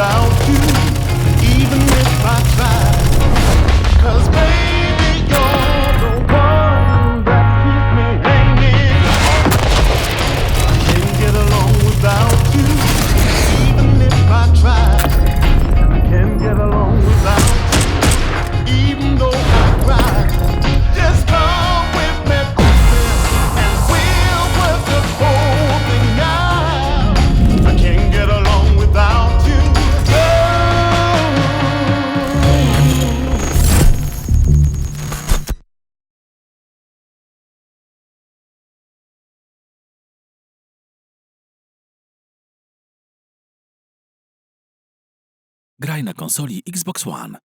you, even if I try. Graj na konsoli Xbox One.